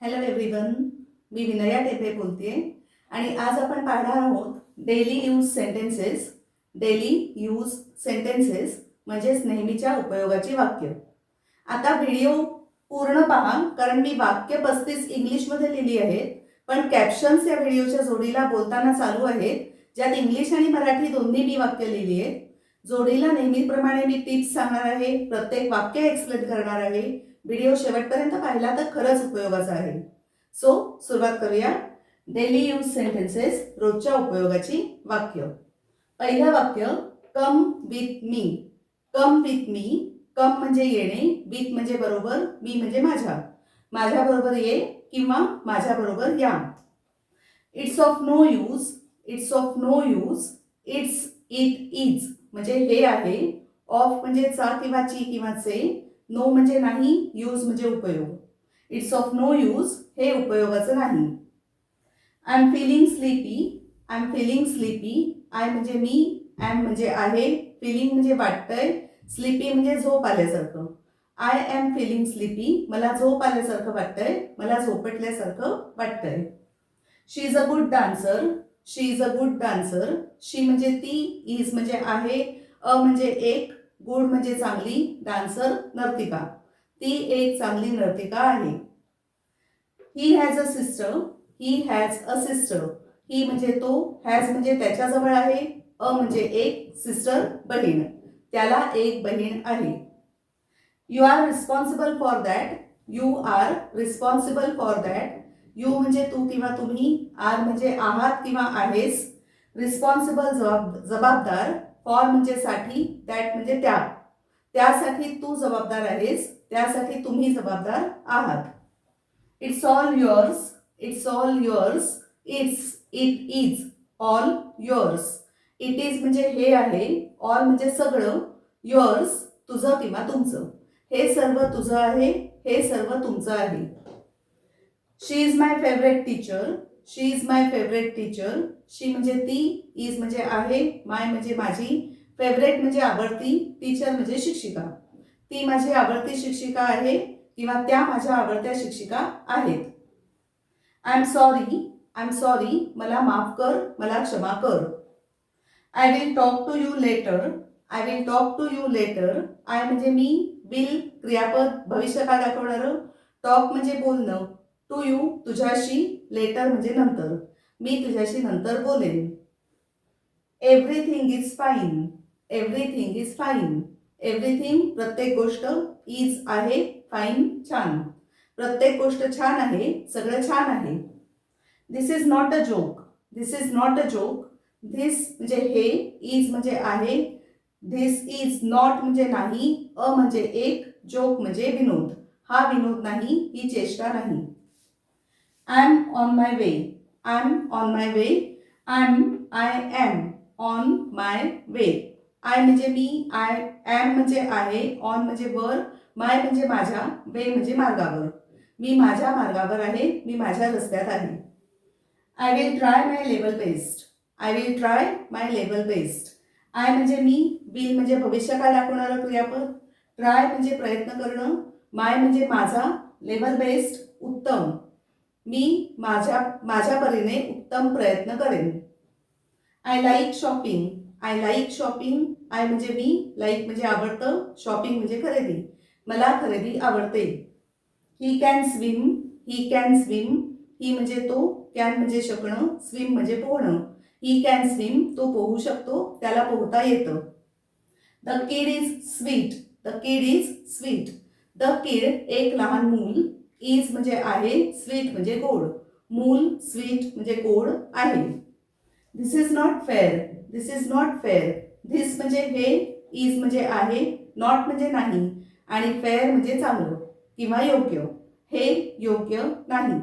Hello everyone मी विनया टेपे बोलते आणि आज आपण पाहणार आहोत daily use sentences daily use sentences म्हणजेच नेहमीच्या उपयोगाची वाक्य. आता व्हिडिओ पूर्ण पहा कारण मी वाक्य पस्तीस इंग्लिशमध्ये लिहिली आहेत पण कॅप्शन्स या व्हिडिओच्या जोडीला बोलताना चालू आहेत ज्यात इंग्लिश आणि मराठी दोन्ही मी वाक्य लिहिली आहेत. जोडीला नेहमीप्रमाणे मी टिप्स सांगणार आहे प्रत्येक वाक्य एक्सप्लेन करणार आहे व्हिडिओ शेवटपर्यंत पाहिला तर खरंच उपयोगाचा आहे. सो सुरुवात करूया. डेली यूज सेंटेन्सेस रोजच्या उपयोगाची वाक्य. पहिलं वाक्य come with me. Come with me कम म्हणजे येणे विथ म्हणजे बरोबर मी म्हणजे माझ्या. माझ्याबरोबर ये किंवा माझ्याबरोबर या. It's of no use it's of no use it's it is म्हणजे हे आहे. ऑफ म्हणजे चा किंवा ची किंवा चे नो म्हणजे नाही यूज म्हणजे उपयोग. इट्स ऑफ नो यूज हे उपयोगाचं नाही. I am feeling sleepy I am feeling sleepy I म्हणजे मी एम म्हणजे आहे फिलिंग म्हणजे वाटतंय स्लीपी म्हणजे झोप आल्यासारखं. आय एम फिलिंग स्लीपी मला झोप आल्यासारखं वाटतंय मला झोपटल्यासारखं वाटतंय. She is a good dancer she is a good dancer she म्हणजे ती इज म्हणजे आहे अ म्हणजे एक गुड म्हणजे चांगली डान्सर नर्तिका. ती एक चांगली नर्तिका आहे. He has a sister he has a sister he म्हणजे तो हॅज म्हणजे त्याच्याजवळ आहे अ म्हणजे एक सिस्टर बहीण. त्याला एक बहीण आहे. You are responsible for that you are responsible for that you म्हणजे तू किंवा तुम्ही आर म्हणजे आहात किंवा आहेस रिस्पॉन्सिबल जबाब जबाबदार. फॉर म्हणजे साठी दॅट म्हणजे त्या त्यासाठी तू जबाबदार आहेस त्यासाठी तुम्ही जबाबदार आहात. It's all yours it's all yours it's it is all yours it is म्हणजे हे आहे ऑल म्हणजे सगळं युअर्स तुझं किंवा तुमचं. हे सर्व तुझं आहे हे सर्व तुमचं आहे. She is my favourite teacher she is my favourite teacher she म्हणजे ती इज म्हणजे आहे माय म्हणजे माझी. फेवरेट म्हणजे आवडती टीचर म्हणजे शिक्षिका. ती माझी आवडती शिक्षिका आहे किंवा त्या माझ्या आवडत्या शिक्षिका आहेत. I am sorry I am sorry मला माफ कर मला क्षमा कर. I will talk to you later I will talk to you later I म्हणजे मी विल क्रियापद भविष्यकाळ दाखवणारं. टॉक म्हणजे बोलणं. टू यू तुझ्याशी. लेटर म्हणजे नंतर. मी तुझ्याशी नंतर बोलेन. Everything is fine everything is fine everything प्रत्येक गोष्ट इज़ आहे फाईन छान. प्रत्येक गोष्ट छान आहे, सगळं छान आहे. This is not a joke this is not a joke this म्हणजे हे इज़ म्हणजे आहे. धिस इज़ नॉट म्हणजे नाही. अ म्हणजे एक जोक म्हणजे विनोद. हा विनोद नाही, ही चेष्टा नाही. I am on my way I am on my way I am I am on my way I म्हणजे मी आय एम म्हणजे आहे ऑन म्हणजे वर माय म्हणजे माझ्या वे म्हणजे मार्गावर. मी माझ्या मार्गावर आहे मी माझ्या रस्त्यात आहे. I will try my level best I will try my level best I म्हणजे मी विल म्हणजे भविष्यकाळ दाखवणारं क्रियापद. ट्राय म्हणजे प्रयत्न करणं. माय म्हणजे माझा लेवल बेस्ट उत्तम. मी माझ्या माझ्या परीने उत्तम प्रयत्न करेन. I like shopping I like shopping I म्हणजे मी लाईक म्हणजे आवडतं शॉपिंग म्हणजे खरेदी. मला खरेदी आवडते. He can swim he can swim he म्हणजे तो कॅन म्हणजे शकणं स्विम म्हणजे पोहणं. ही कॅन स्विम तो पोहू शकतो त्याला पोहता येतं. The kid is sweet the kid is sweet the kid एक लहान मूल इज म्हणजे आहे स्वीट म्हणजे गोड. मूल स्वीट म्हणजे गोड आहे. This is not fair this is not fair this म्हणजे हे इज म्हणजे आहे नॉट म्हणजे नाही. आणि फेअर म्हणजे चांगलं किंवा योग्य. हे योग्य नाही.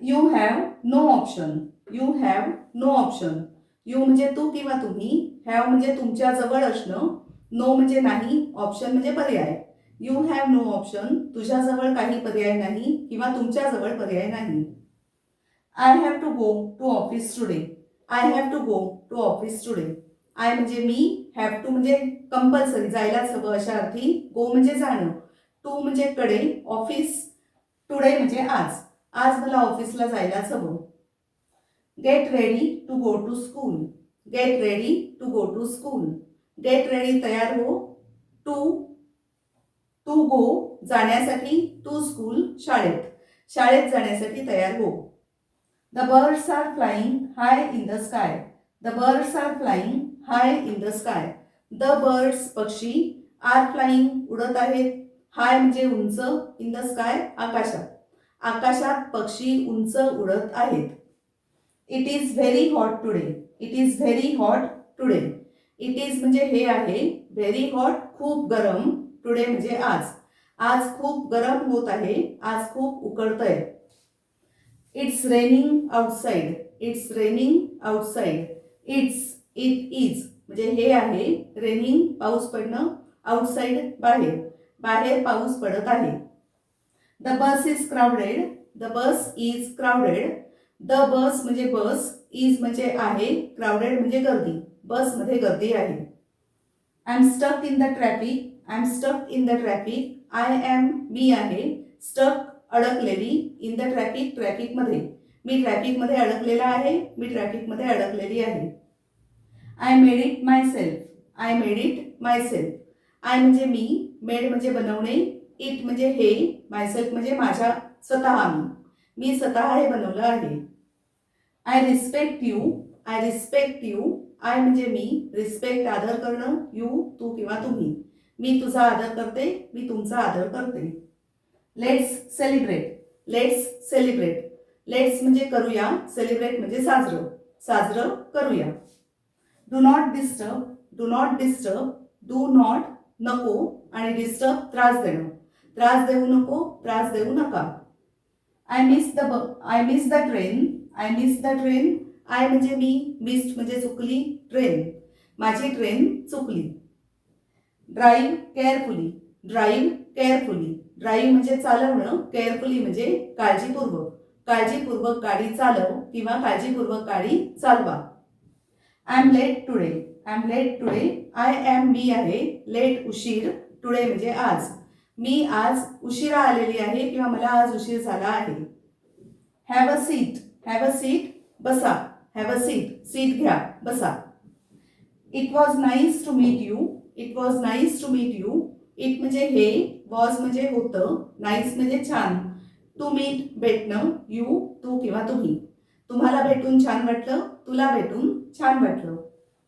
You have no option you have no option you म्हणजे तू किंवा तुम्ही हॅव म्हणजे तुमच्या जवळ असणं नो म्हणजे नाही ऑप्शन म्हणजे पर्याय. यू हॅव नो ऑप्शन तुझ्याजवळ काही पर्याय नाही किंवा तुमच्याजवळ पर्याय नाही. I have to go to office today I have to go to office today I म्हणजे मी हॅव टू म्हणजे कंपल्सरी जायलाच हवं अशा अर्थी गो म्हणजे जाणं. टू म्हणजे कडे ऑफिस टुडे म्हणजे आज. आज मला ऑफिसला जायलाच हवं. Get ready to go to school get ready to go to school get ready तयार हो टू टू गो जाण्यासाठी टू स्कूल शाळेत. शाळेत जाण्यासाठी तयार हो. The birds are flying high in the sky the birds are flying high in the sky the birds पक्षी are flying उडत आहेत. हाय म्हणजे उंच इन द स्काय आकाशात. आकाशात पक्षी उंच उडत आहेत. It is very hot today it is very hot today it is म्हणजे हे आहे व्हेरी हॉट खूप गरम. टुडे म्हणजे आज. आज खूप गरम होत आहे. आज खूप उकळतंय. It's raining outside it's raining outside it's it is म्हणजे हे आहे रेनिंग पाऊस पडणं आउटसाईड बाहेर. बाहेर पाऊस पडत आहे. The bus is crowded the bus is crowded the bus म्हणजे बस इज म्हणजे आहे क्राऊडेड म्हणजे गर्दी. बसमध्ये गर्दी आहे. I am stuck in the traffic I am stuck in the traffic I am मी आहे स्टक अडकलेली इन द ट्रॅफिक ट्रॅफिकमध्ये मी ट्रॅफिकमध्ये अडकलेला आहे मी ट्रॅफिकमध्ये अडकलेली आहे. I made it myself I made it myself I म्हणजे मी मेड म्हणजे बनवणे इट म्हणजे हे मायसेल्फ म्हणजे माझ्या स्वतः मी. मी स्वतः हे बनवलं आहे. I respect you I respect you I म्हणजे मी रिस्पेक्ट आदर करणं यू तू किंवा तुम्ही. मी तुझा आदर करते मी तुमचा आदर करते. Let's celebrate let's celebrate let's म्हणजे करूया सेलिब्रेट म्हणजे साजरं. साजरं करूया. Do not disturb do not disturb do not नको आणि डिस्टर्ब त्रास देणं. त्रास देऊ नको त्रास देऊ नका. I miss the I miss the train I miss the train I म्हणजे मी मिस्ड म्हणजे चुकली ट्रेन माझी ट्रेन चुकली. Drive carefully drive carefully drive म्हणजे चालवणं केअरफुली म्हणजे काळजीपूर्वक. काळजीपूर्वक गाडी चालव किंवा काळजीपूर्वक गाडी चालवा. I am late today I am late today I am मी आहे लेट उशीर. टुडे म्हणजे आज. मी आज उशिरा आलेली आहे किंवा मला आज उशीर झाला आहे. Have a seat have a seat बसा. हॅव अ सीट सीट घ्या. बसा. It was nice to meet you it was nice to meet you it म्हणजे हे वॉज म्हणजे होतं. नाईस म्हणजे छान. टू मीट भेटणं यू तू किंवा तुम्ही. तुम्हाला भेटून छान वाटलं तुला भेटून छान वाटलं.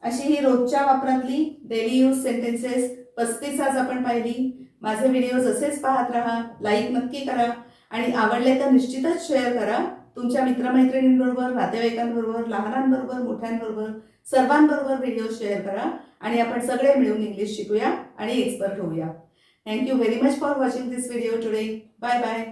अशी ही रोजच्या वापरातली डेली यूज सेंटेन्सेस पस्तीस आज आपण पाहिली. माझे व्हिडिओज असेच पाहत राहा लाईक नक्की करा. आणि आवडले तर निश्चितच शेअर करा. तुमच्या मित्रमैत्रिणींबरोबर नातेवाईकांबरोबर लहानांबरोबर मोठ्यांबरोबर सर्वांबरोबर व्हिडिओ शेअर करा. आणि आपण सगळे मिळून इंग्लिश शिकूया आणि एक्सपर्ट होऊया. Thank you very much for watching this video today bye bye